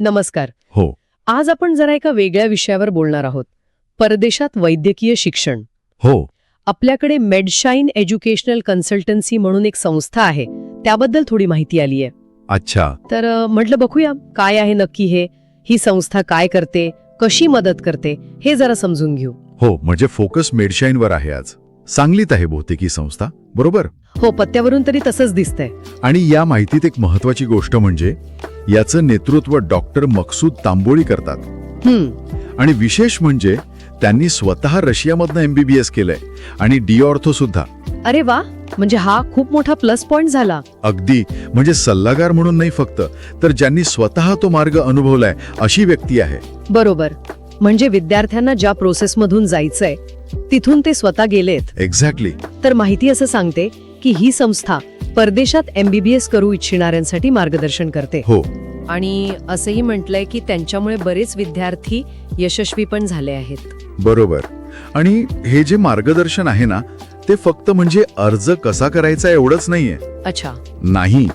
नमस्कार. हो. आज आपण जरा एका वेगळ्या विषयावर बोलणार आहोत. परदेशात वैद्यकीय शिक्षण. हो. आपल्याकडे मेडशाईन एज्युकेशनल कन्सल्टन्सी म्हणून एक संस्था आहे. त्याबद्दल थोडी माहिती आली आहे अच्छा. तर म्हटलं बघूया काय आहे नक्की हे? ही संस्था काय करते? कशी मदत करते? हे जरा समजून घेऊ. हो म्हणजे फोकस मेडशाईनवर आहे आज. सांगलीत आहे बहुतेक ही संस्था. बरोबर? हो पत्त्यावरून तरी तसंच दिसतंय. आणि या माहितीत एक महत्वाची गोष्ट म्हणजे याचं नेतृत्व डॉक्टर मकसूद तांबोळी करतात. हम्म. आणि विशेष म्हणजे त्यांनी स्वतः रशियामधनं एमबीबीएस केलंय आणि डिऑर्थो सुद्धा. अरे वा म्हणजे हा खूप मोठा प्लस पॉइंट झाला. अगदी म्हणजे सल्लागार म्हणून नाही फक्त तर ज्यांनी स्वतः तो मार्ग अनुभवलाय अशी व्यक्ती आहे. बरोबर. म्हणजे विद्यार्थ्यांना ज्या प्रोसेसमधून जायचंय तिथून ते स्वतः गेलेत. एक्झॅक्टली तर माहिती असं सांगते की ही संस्था परदेशात एमबीबीएस करू इच्छिणाऱ्यांसाठी मार्गदर्शन करते. हो. आणि असंही म्हटलंय की त्यांच्यामुळे बरेच विद्यार्थी यशस्वी पण झाले आहेत. बरोबर. आणि हे जे मार्गदर्शन आहे ना ते फक्त म्हणजे अर्ज कसा करायचा एवढंच नाहीये. अच्छा. नाही.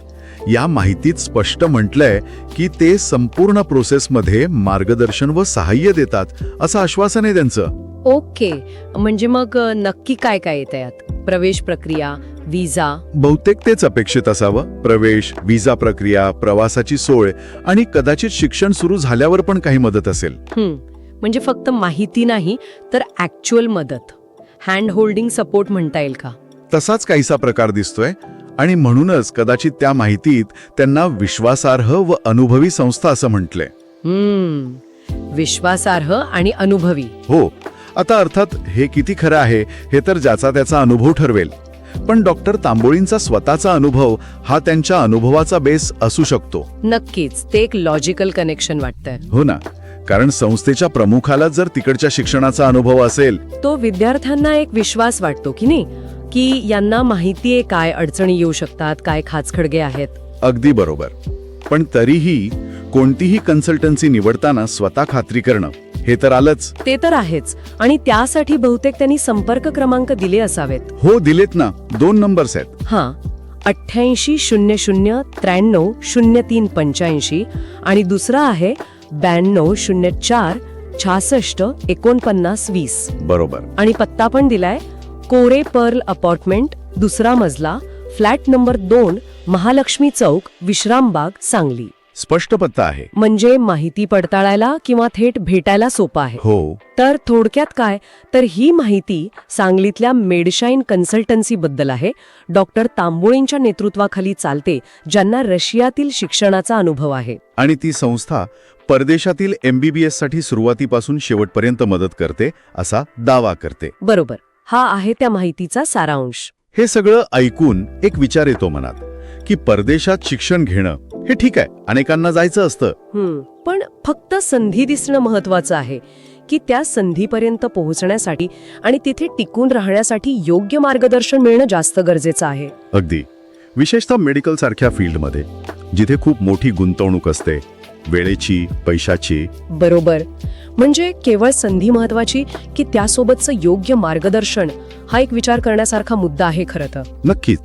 या माहितीत स्पष्ट म्हटलंय की ते संपूर्ण प्रोसेसमध्ये मार्गदर्शन व सहाय्य देतात असं आश्वासन आहे त्यांचं. ओके. म्हणजे मग नक्की काय काय येतं यात? प्रवेश प्रक्रिया विजा बहुतेक तेच अपेक्षित असावं. प्रवेश विजा प्रक्रिया प्रवासाची सोय आणि कदाचित शिक्षण सुरू झाल्यावर पण काही मदत असेल. म्हणजे फक्त माहिती नाही तर ऍक्च्युअल मदत. हँड होल्डिंग सपोर्ट म्हणता येईल का? तसाच काहीसा प्रकार दिसतोय. आणि म्हणूनच कदाचित त्या माहितीत त्यांना विश्वासार्ह व अनुभवी संस्था असं म्हटलंय. विश्वासार्ह आणि अनुभवी. हो. आता अर्थात हे किती खरं आहे हे तर ज्याचा त्याचा अनुभव ठरवेल. पण डॉक्टर तांबोळींचा स्वतःचा अनुभव हा त्यांच्या अनुभवाचा बेस असू शकतो. नक्कीच ते एक लॉजिकल कनेक्शन वाटतंय. हो ना. कारण संस्थेच्या प्रमुखाला जर तिकडच्या शिक्षणाचा अनुभव असेल. तो विद्यार्थ्यांना एक विश्वास वाटतो की नाही? की यांना माहिती आहे काय अडचणी येऊ शकतात काय खाचखडगे आहेत. अगदी बरोबर. पण तरीही कोणतीही कन्सल्टन्सी निवडताना स्वतः खात्री करणं हे तर आलंच. ते तर आहेच. आणि त्यासाठी बहुतेक त्यांनी संपर्क क्रमांक दिले असावेत. हो दिलेत ना. दोन नंबर्स आहेत हां. अठ्ठ्याऐंशी शून्य शून्य त्र्याण्णव शून्य तीन पंच्याऐंशी आणि दुसरा आहे ब्याण्णव शून्य चार छासष्ट एकोणपन्नास वीस. बरोबर. आणि पत्ता पण दिलाय कोरे पर्ल अपार्टमेंट दुसरा मजला फ्लॅट नंबर दोन महालक्ष्मी चौक विश्रामबाग सांगली. स्पष्ट पत्ता आहे. म्हणजे माहिती पडताळायला किंवा थेट भेटायला सोपं आहे. हो. तर थोडक्यात काय? तर ही माहिती सांगलीतल्या मेडशाईन कन्सल्टन्सी बद्दल आहे. डॉक्टर तांबोळींच्या नेतृत्वाखाली चालते ज्यांना रशियातील शिक्षणाचा अनुभव आहे. आणि ती संस्था परदेशातील एमबीबीएससाठी सुरुवातीपासून शेवटपर्यंत मदत करते असा दावा करते. बरोबर. हा आहे त्या माहितीचा सारांश. हे सगळं ऐकून एक विचार येतो मनात की परदेशात शिक्षण घेणं हे ठीक आहे. अनेकांना जायचं असतं. पण फक्त संधी दिसणं महत्वाचं आहे की त्या संधीपर्यंत पोहोचण्यासाठी आणि तिथे टिकून राहण्यासाठी योग्य मार्गदर्शन मिळणं जास्त गरजेचं आहे. अगदी. विशेषतः मेडिकल सारख्या फील्डमध्ये जिथे खूप मोठी गुंतवणूक असते वेळेची पैशाची. बरोबर. म्हणजे केवळ संधी महत्वाची की त्यासोबतचं योग्य मार्गदर्शन हा एक विचार करण्यासारखा मुद्दा आहे खरं तर. नक्कीच.